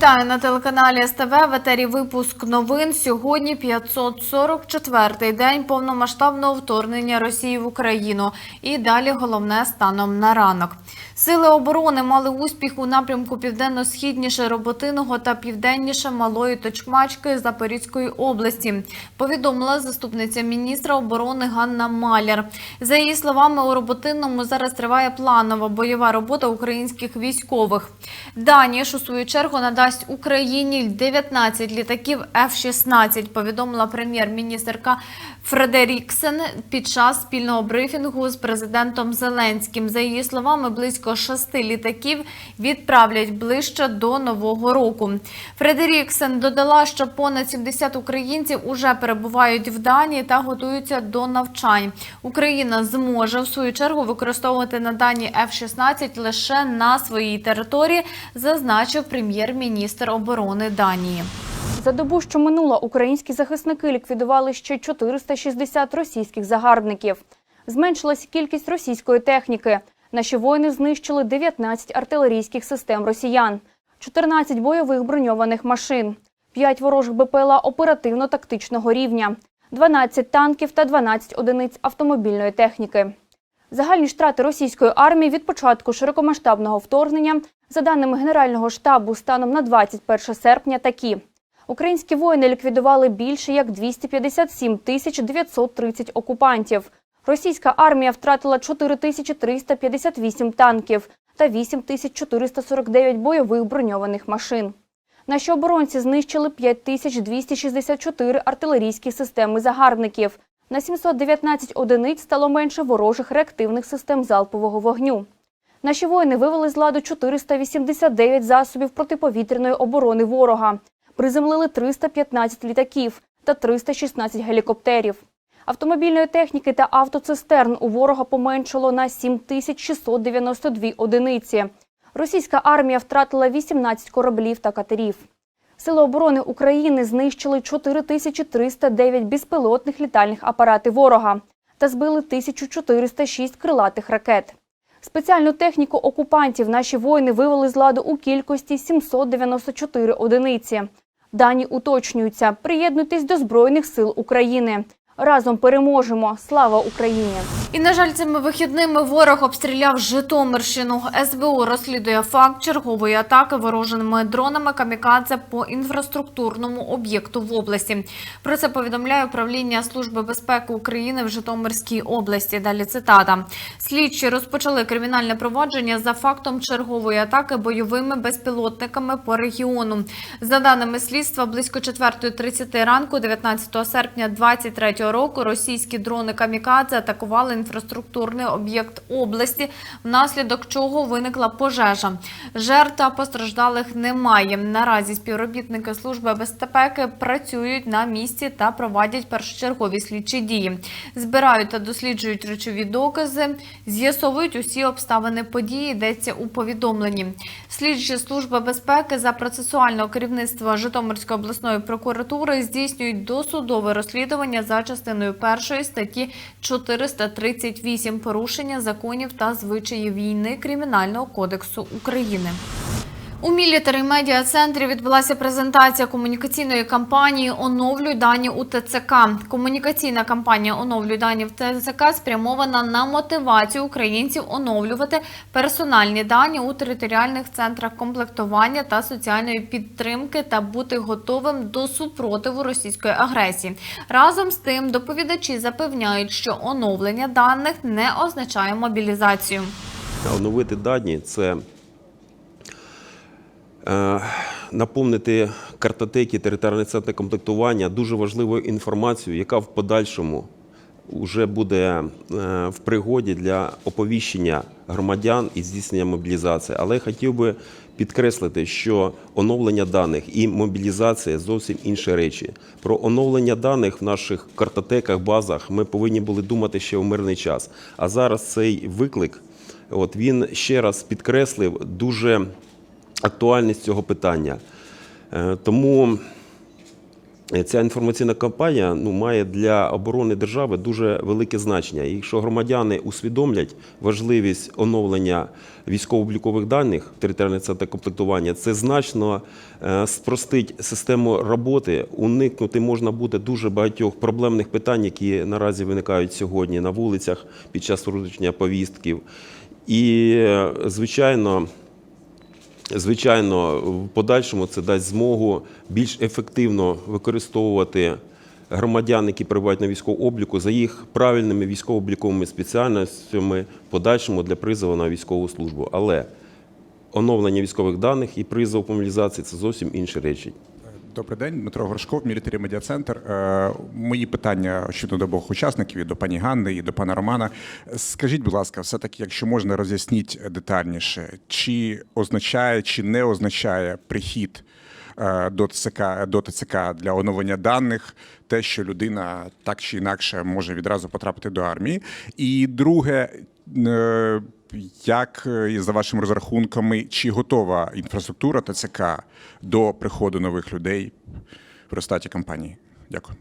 Вітаю на телеканалі СТВ. В етері випуск новин. Сьогодні 544-й день повномасштабного вторгнення Росії в Україну. І далі головне станом на ранок. Сили оборони мали успіх у напрямку південно-східніше Роботиного та південніше Малої Точмачки Запорізької області. Повідомила заступниця міністра оборони Ганна Маляр. За її словами, у Роботинному зараз триває планова бойова робота українських військових. Даніш у свою чергу надасть Україні 19 літаків F-16, повідомила прем'єр-міністерка Фредеріксен під час спільного брифінгу з президентом Зеленським. За її словами, близько шести літаків відправлять ближче до нового року. Фредеріксен додала, що понад 70 українців уже перебувають в Данії та готуються до навчань. Україна зможе в свою чергу використовувати надані F-16 лише на своїй території, зазначив прем'єр-міністр оборони Данії. За добу, що минула, українські захисники ліквідували ще 460 російських загарбників. Зменшилась кількість російської техніки. Наші воїни знищили 19 артилерійських систем росіян, 14 бойових броньованих машин, 5 ворожих БПЛА оперативно-тактичного рівня, 12 танків та 12 одиниць автомобільної техніки. Загальні втрати російської армії від початку широкомасштабного вторгнення, за даними Генерального штабу, станом на 21 серпня такі. Українські воїни ліквідували більше як 257 тисяч 930 окупантів. Російська армія втратила 4358 танків та 8449 бойових броньованих машин. Наші оборонці знищили 5264 артилерійські системи загарбників. На 719 одиниць стало менше ворожих реактивних систем залпового вогню. Наші воїни вивели з ладу 489 засобів протиповітряної оборони ворога приземлили 315 літаків та 316 гелікоптерів. Автомобільної техніки та автоцистерн у ворога поменшало на 7692 одиниці. Російська армія втратила 18 кораблів та катерів. Сили оборони України знищили 4309 безпілотних літальних апаратів ворога та збили 1406 крилатих ракет. Спеціальну техніку окупантів наші воїни вивели з ладу у кількості 794 одиниці. Дані уточнюються. Приєднуйтесь до Збройних сил України. Разом переможемо. Слава Україні! І на жаль, цими вихідними ворог обстріляв Житомирщину. СБУ розслідує факт чергової атаки ворожими дронами камікадзе по інфраструктурному об'єкту в області. Про це повідомляє управління Служби безпеки України в Житомирській області. Далі цитата: слідчі розпочали кримінальне провадження за фактом чергової атаки бойовими безпілотниками по регіону. За даними слідства, близько 4.30 ранку, 19 серпня 2023 року, російські дрони камікадзе атакували інфраструктурний об'єкт області, внаслідок чого виникла пожежа. Жертв постраждалих немає. Наразі співробітники служби безпеки працюють на місці та проводять першочергові слідчі дії. Збирають та досліджують речові докази, з'ясовують усі обставини події. Йдеться у повідомленні. Слідчі служби безпеки за процесуального керівництва Житомирської обласної прокуратури здійснюють досудове розслідування за частиною першої статті 438 порушення законів та звичаїв війни Кримінального кодексу України. У мілітарі медіа центрі відбулася презентація комунікаційної кампанії Оновлюй дані у ТЦК. Комунікаційна кампанія Оновлюй дані в ТЦК спрямована на мотивацію українців оновлювати персональні дані у територіальних центрах комплектування та соціальної підтримки та бути готовим до супротиву російської агресії. Разом з тим, доповідачі запевняють, що оновлення даних не означає мобілізацію. Оновити дані це наповнити картотеки територіальних центрів комплектування дуже важливою інформацією, яка в подальшому вже буде е, в пригоді для оповіщення громадян і здійснення мобілізації. Але я хотів би підкреслити, що оновлення даних і мобілізація зовсім інші речі. Про оновлення даних в наших картотеках, базах ми повинні були думати ще в мирний час. А зараз цей виклик, от він ще раз підкреслив дуже актуальність цього питання. Е, Тому е, ця інформаційна кампанія ну, має для оборони держави дуже велике значення. І якщо громадяни усвідомлять важливість оновлення військово-облікових даних територіального центру комплектування, це значно е, спростить систему роботи. Уникнути можна буде дуже багатьох проблемних питань, які наразі виникають сьогодні на вулицях під час вручення повістків. І, звичайно, Звичайно, в подальшому це дасть змогу більш ефективно використовувати громадян, які перебувають на військовому обліку, за їх правильними військово-обліковими спеціальностями в подальшому для призову на військову службу. Але оновлення військових даних і призов по мобілізації це зовсім інші речі. Добрий день, Дмитро Горшков, Мілітарі Медіа Центр. Е, Мої питання щодо до обох учасників, і до пані Ганни, і до пана Романа. Скажіть, будь ласка, все-таки, якщо можна роз'ясніть детальніше, чи означає, чи не означає прихід е, до ТЦК, до ТЦК для оновлення даних, те, що людина так чи інакше може відразу потрапити до армії. І друге, е, як е, за вашими розрахунками, чи готова інфраструктура ТЦК до приходу нових людей в результаті кампанії? Дякую.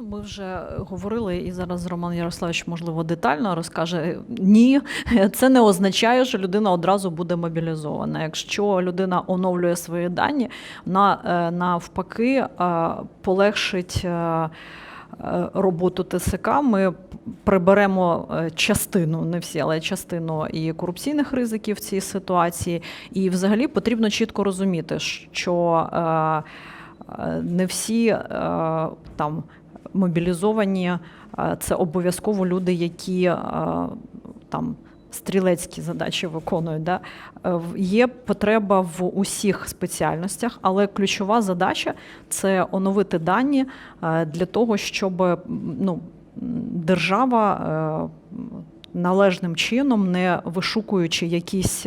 Ми вже говорили, і зараз Роман Ярославович, можливо, детально розкаже. Ні, це не означає, що людина одразу буде мобілізована. Якщо людина оновлює свої дані, вона е, навпаки е, полегшить. Е, Роботу ТСК ми приберемо е, частину, не всі, але частину і корупційних ризиків в цій ситуації. І взагалі потрібно чітко розуміти, що е, не всі там мобілізовані, це обов'язково люди, які там. Стрілецькі задачі виконують. Да? Е, Є потреба в усіх спеціальностях, але ключова задача це оновити дані е, для того, щоб ну, держава е, належним чином, не вишукуючи якісь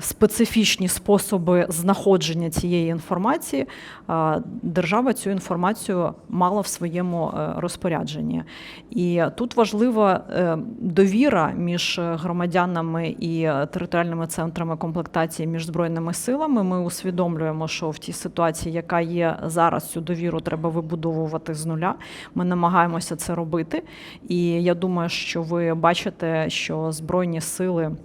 специфічні способи знаходження цієї інформації, е, держава цю інформацію мала в своєму е, розпорядженні. І тут важлива е, довіра між громадянами і е, територіальними центрами комплектації між збройними силами. Ми усвідомлюємо, що в тій ситуації, яка є зараз, цю довіру треба вибудовувати з нуля. Ми намагаємося це робити. І я думаю, що ви бачите, що збройні сили.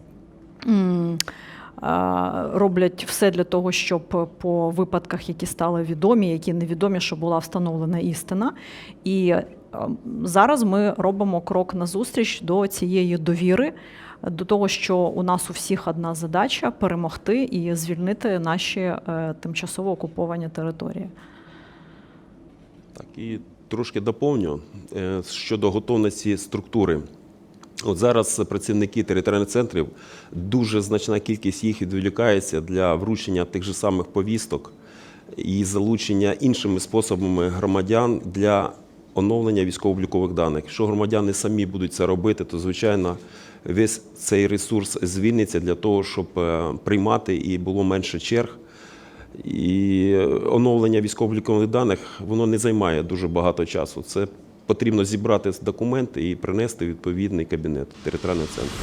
Роблять все для того, щоб по випадках, які стали відомі, які невідомі, щоб була встановлена істина. І зараз ми робимо крок назустріч до цієї довіри, до того, що у нас у всіх одна задача перемогти і звільнити наші е, тимчасово окуповані території. Так, і трошки доповню е, щодо готовності структури. От зараз працівники територіальних центрів, дуже значна кількість їх відволікається для вручення тих же самих повісток і залучення іншими способами громадян для оновлення військово-облікових даних. Якщо громадяни самі будуть це робити, то звичайно весь цей ресурс звільниться для того, щоб е, приймати і було менше черг. І оновлення військово-облікових даних воно не займає дуже багато часу. Це потрібно зібрати документи і принести відповідний кабінет територіального центру.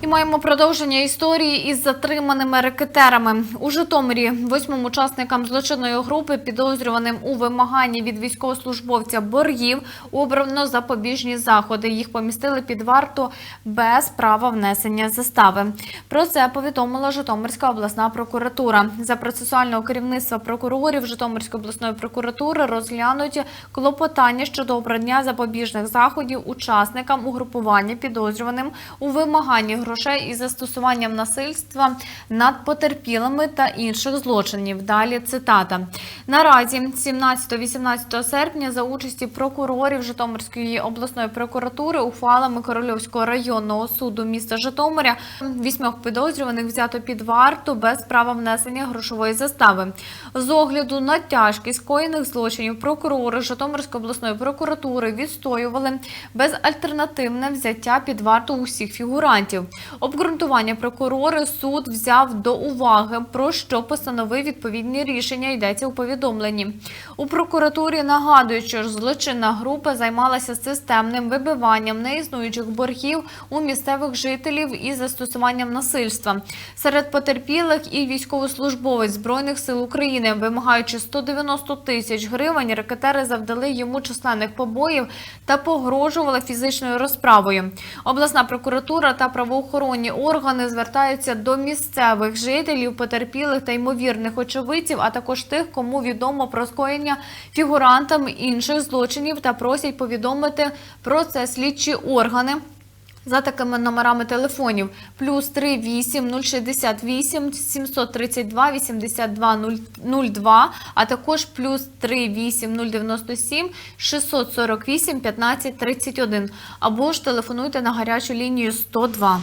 І маємо продовження історії із затриманими рекетерами. У Житомирі восьмим учасникам злочинної групи, підозрюваним у вимаганні від військовослужбовця боргів, обрано запобіжні заходи. Їх помістили під варту без права внесення застави. Про це повідомила Житомирська обласна прокуратура. За процесуального керівництва прокурорів Житомирської обласної прокуратури розглянуть клопотання щодо обрання запобіжних заходів учасникам угрупування підозрюваним у вимаганні грошей із застосуванням насильства над потерпілими та інших злочинів. Далі цитата. Наразі 17-18 серпня за участі прокурорів Житомирської обласної прокуратури ухвалами Корольовського районного суду міста Житомиря вісьмох підозрюваних взято під варту без права внесення грошової застави. З огляду на тяжкість скоєних злочинів прокурори Житомирської обласної прокуратури відстоювали безальтернативне взяття під варту усіх фігурантів. Обґрунтування прокурори суд взяв до уваги, про що постановив відповідні рішення. Йдеться у повідомленні. У прокуратурі нагадують, що злочинна група займалася системним вибиванням неіснуючих боргів у місцевих жителів із застосуванням насильства. Серед потерпілих і військовослужбовець збройних сил України, вимагаючи 190 тисяч гривень, ракетери завдали йому численних побоїв та погрожували фізичною розправою. Обласна прокуратура та правоохоронні органи звертаються до місцевих жителів, потерпілих та ймовірних очевидців, а також тих, кому відомо про скоєння фігурантам інших злочинів, та просять повідомити про це слідчі органи. За такими номерами телефонів плюс 38 068 732 82 02, а також плюс 38 097 648 15 31 або ж телефонуйте на гарячу лінію 102.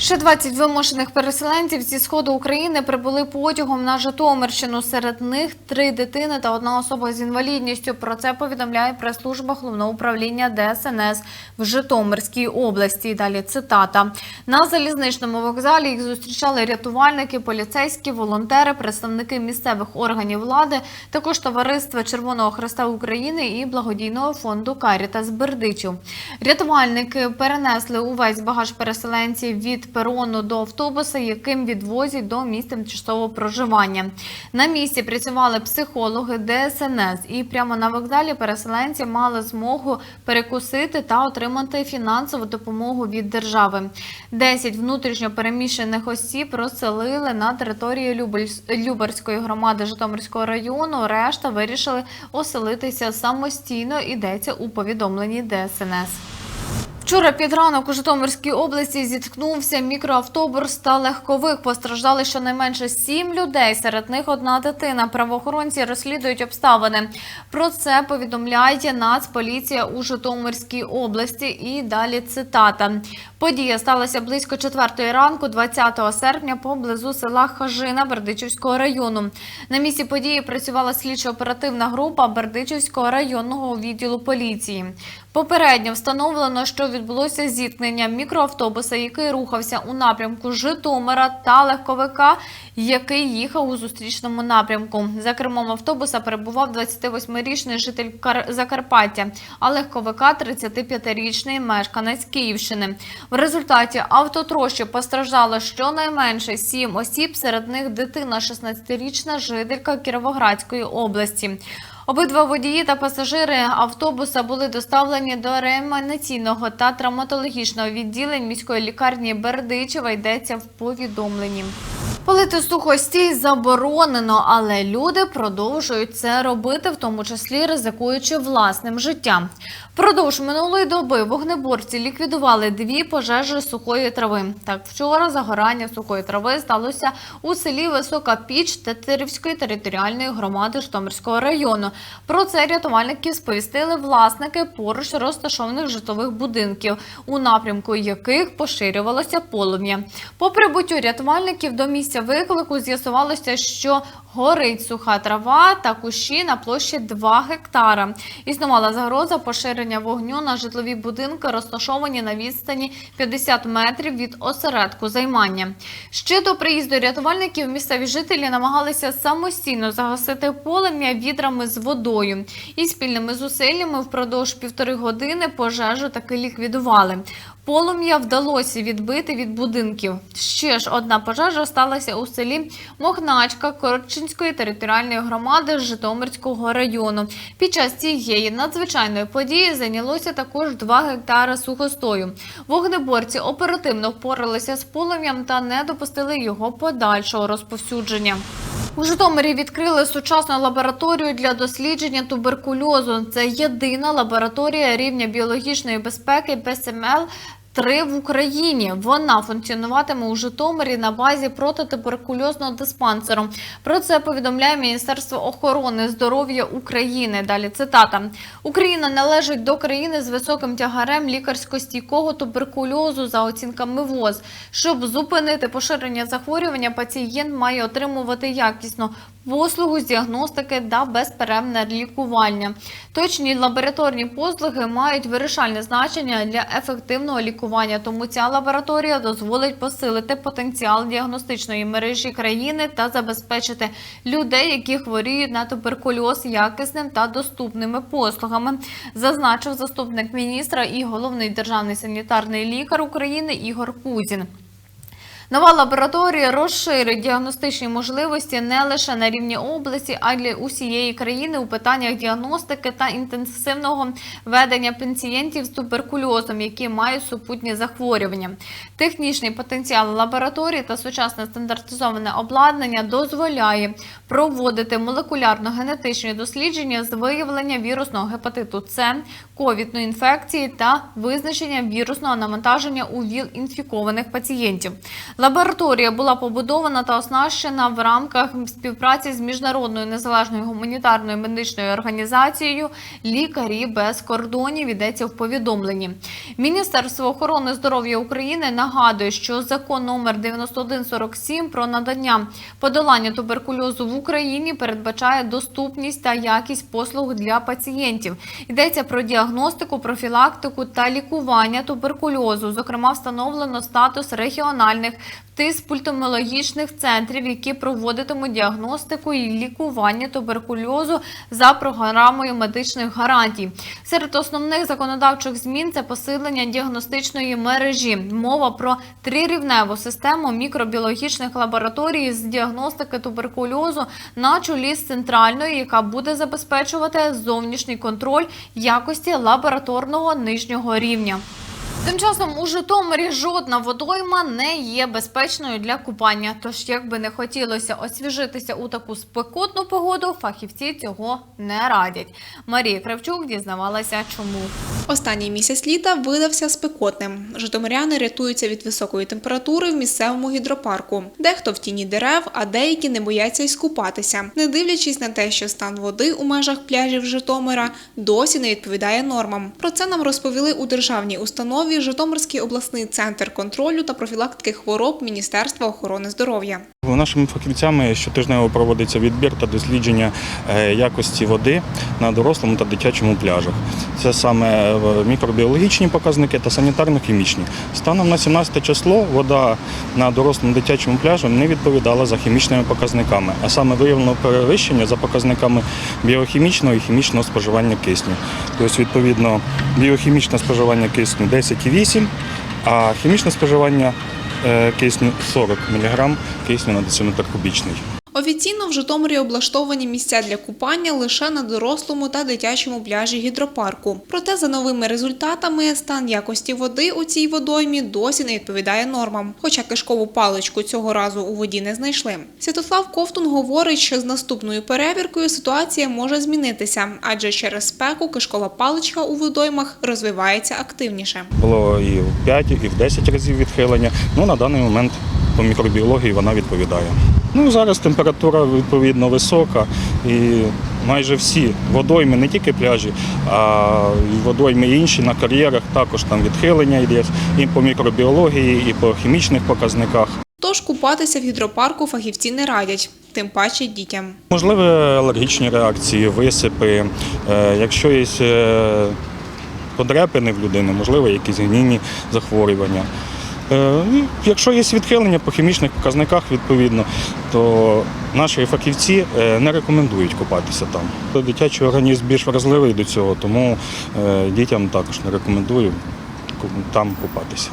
Ще 20 вимушених переселенців зі сходу України прибули потягом на Житомирщину. Серед них три дитини та одна особа з інвалідністю. Про це повідомляє прес-служба головного управління ДСНС в Житомирській області. Далі цитата на залізничному вокзалі їх зустрічали рятувальники, поліцейські, волонтери, представники місцевих органів влади, також товариства Червоного Хреста України і благодійного фонду Карітас Бердичів. Рятувальники перенесли увесь багаж переселенців від перону до автобуса, яким відвозять до місць тимчасового проживання. На місці працювали психологи ДСНС, і прямо на вокзалі переселенці мали змогу перекусити та отримати фінансову допомогу від держави. 10 внутрішньо переміщених осіб розселили на території Любарської громади Житомирського району. Решта вирішили оселитися самостійно. Йдеться у повідомленні ДСНС. Вчора під ранок у Житомирській області зіткнувся мікроавтобус та легковик. Постраждали щонайменше сім людей. Серед них одна дитина. Правоохоронці розслідують обставини. Про це повідомляє Нацполіція у Житомирській області. І далі цитата. Подія сталася близько четвертої ранку, 20 серпня, поблизу села Хажина Бердичівського району. На місці події працювала слідчо-оперативна група Бердичівського районного відділу поліції. Попередньо встановлено, що відбулося зіткнення мікроавтобуса, який рухався у напрямку Житомира та легковика, який їхав у зустрічному напрямку. За кермом автобуса перебував 28-річний житель Кар- Закарпаття, а легковика 35-річний мешканець Київщини. В результаті автотрощі постраждало щонайменше 7 осіб, серед них дитина 16-річна жителька Кіровоградської області. Обидва водії та пасажири автобуса були доставлені до реанімаційного та травматологічного відділень міської лікарні Бердичева. Йдеться в повідомленні. Палити сухостій заборонено, але люди продовжують це робити, в тому числі ризикуючи власним життям. Впродовж минулої доби вогнеборці ліквідували дві пожежі сухої трави. Так, вчора загорання сухої трави сталося у селі Висока Піч Тетерівської територіальної громади Житомирського району. Про це рятувальники сповістили власники поруч розташованих житлових будинків, у напрямку яких поширювалося полум'я. По прибуттю рятувальників до місця виклику з'ясувалося, що горить суха трава та кущі на площі 2 гектара. Існувала загроза поширення вогню на житлові будинки, розташовані на відстані 50 метрів від осередку займання. Ще до приїзду рятувальників місцеві жителі намагалися самостійно загасити полем'я відрами з водою. І спільними зусиллями впродовж півтори години пожежу таки ліквідували. Полум'я вдалося відбити від будинків. Ще ж одна пожежа сталася у селі Мохначка Корчинської територіальної громади Житомирського району. Під час цієї надзвичайної події зайнялося також 2 гектари сухостою. Вогнеборці оперативно впоралися з полум'ям та не допустили його подальшого розповсюдження. У Житомирі відкрили сучасну лабораторію для дослідження туберкульозу. Це єдина лабораторія рівня біологічної безпеки БСМЛ. Три в Україні вона функціонуватиме у Житомирі на базі протитуберкульозного диспансеру. Про це повідомляє Міністерство охорони здоров'я України. Далі цитата: Україна належить до країни з високим тягарем лікарсько-стійкого туберкульозу за оцінками ВОЗ. Щоб зупинити поширення захворювання, пацієнт має отримувати якісну послугу з діагностики та безперервне лікування. Точні лабораторні послуги мають вирішальне значення для ефективного лікування, тому ця лабораторія дозволить посилити потенціал діагностичної мережі країни та забезпечити людей, які хворіють на туберкульоз, якісним та доступними послугами, зазначив заступник міністра і головний державний санітарний лікар України Ігор Кузін. Нова лабораторія розширить діагностичні можливості не лише на рівні області, а й для усієї країни у питаннях діагностики та інтенсивного ведення пацієнтів з туберкульозом, які мають супутні захворювання. Технічний потенціал лабораторії та сучасне стандартизоване обладнання дозволяє проводити молекулярно-генетичні дослідження з виявлення вірусного гепатиту С, ковідної інфекції та визначення вірусного навантаження у ВІЛ-інфікованих пацієнтів. Лабораторія була побудована та оснащена в рамках співпраці з міжнародною незалежною гуманітарною медичною організацією Лікарі без кордонів йдеться в повідомленні. Міністерство охорони здоров'я України нагадує, що закон номер 9147 про надання подолання туберкульозу в Україні передбачає доступність та якість послуг для пацієнтів. Йдеться про діагностику, профілактику та лікування туберкульозу. Зокрема, встановлено статус регіональних пультомологічних центрів, які проводитимуть діагностику і лікування туберкульозу за програмою медичних гарантій. Серед основних законодавчих змін це посилення діагностичної мережі. Мова про трирівневу систему мікробіологічних лабораторій з діагностики туберкульозу на чолі з центральною, яка буде забезпечувати зовнішній контроль якості лабораторного нижнього рівня. Тим часом у Житомирі жодна водойма не є безпечною для купання. Тож, як би не хотілося освіжитися у таку спекотну погоду, фахівці цього не радять. Марія Кравчук дізнавалася, чому. Останній місяць літа видався спекотним. Житомиряни рятуються від високої температури в місцевому гідропарку. Дехто в тіні дерев, а деякі не бояться й скупатися, не дивлячись на те, що стан води у межах пляжів Житомира досі не відповідає нормам. Про це нам розповіли у державній установі Житомирський обласний центр контролю та профілактики хвороб Міністерства охорони здоров'я. Нашими фахівцями щотижнево проводиться відбір та дослідження е, якості води на дорослому та дитячому пляжах. Це саме е, мікробіологічні показники та санітарно-хімічні. Станом на 17 число вода на дорослому дитячому пляжу не відповідала за хімічними показниками, а саме виявлено перевищення за показниками біохімічного і хімічного споживання кисню. Тобто, відповідно, біохімічне споживання кисню 10,8, а хімічне споживання кисню 40 мг кисню на дециметр кубічний. Офіційно в Житомирі облаштовані місця для купання лише на дорослому та дитячому пляжі гідропарку. Проте за новими результатами стан якості води у цій водоймі досі не відповідає нормам. Хоча кишкову паличку цього разу у воді не знайшли. Святослав Ковтун говорить, що з наступною перевіркою ситуація може змінитися, адже через спеку кишкова паличка у водоймах розвивається активніше. Було і в 5, і в 10 разів відхилення. Ну на даний момент по мікробіології вона відповідає. Ну зараз температура відповідно висока і майже всі водойми, не тільки пляжі, а й водойми інші на кар'єрах також там відхилення йде і по мікробіології, і по хімічних показниках. Тож купатися в гідропарку фахівці не радять, тим паче дітям. Можливі алергічні реакції, висипи, е, якщо є е, подряпини в людини, можливо, якісь гнійні захворювання. Е, і Якщо є відхилення по хімічних показниках, відповідно, то наші фахівці е, не рекомендують купатися там. Дитячий організм більш вразливий до цього, тому е, дітям також не рекомендую там купатися.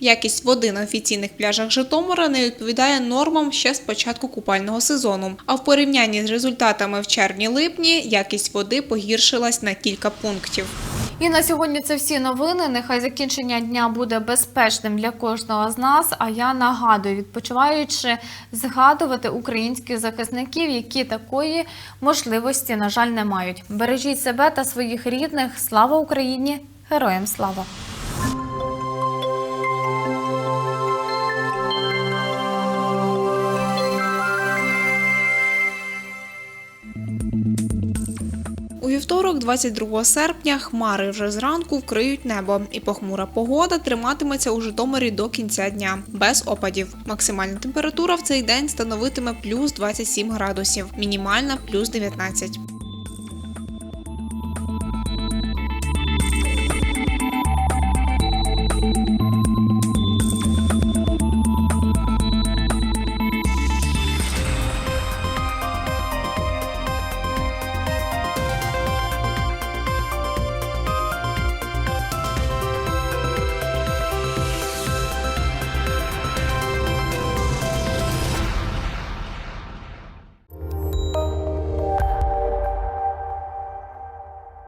Якість води на офіційних пляжах Житомира не відповідає нормам ще з початку купального сезону. А в порівнянні з результатами в червні-липні якість води погіршилась на кілька пунктів. І на сьогодні це всі новини. Нехай закінчення дня буде безпечним для кожного з нас. А я нагадую, відпочиваючи, згадувати українських захисників, які такої можливості, на жаль, не мають. Бережіть себе та своїх рідних. Слава Україні! Героям слава! Вівторок, 22 серпня, хмари вже зранку вкриють небо, і похмура погода триматиметься у Житомирі до кінця дня, без опадів. Максимальна температура в цей день становитиме плюс 27 градусів, мінімальна плюс 19.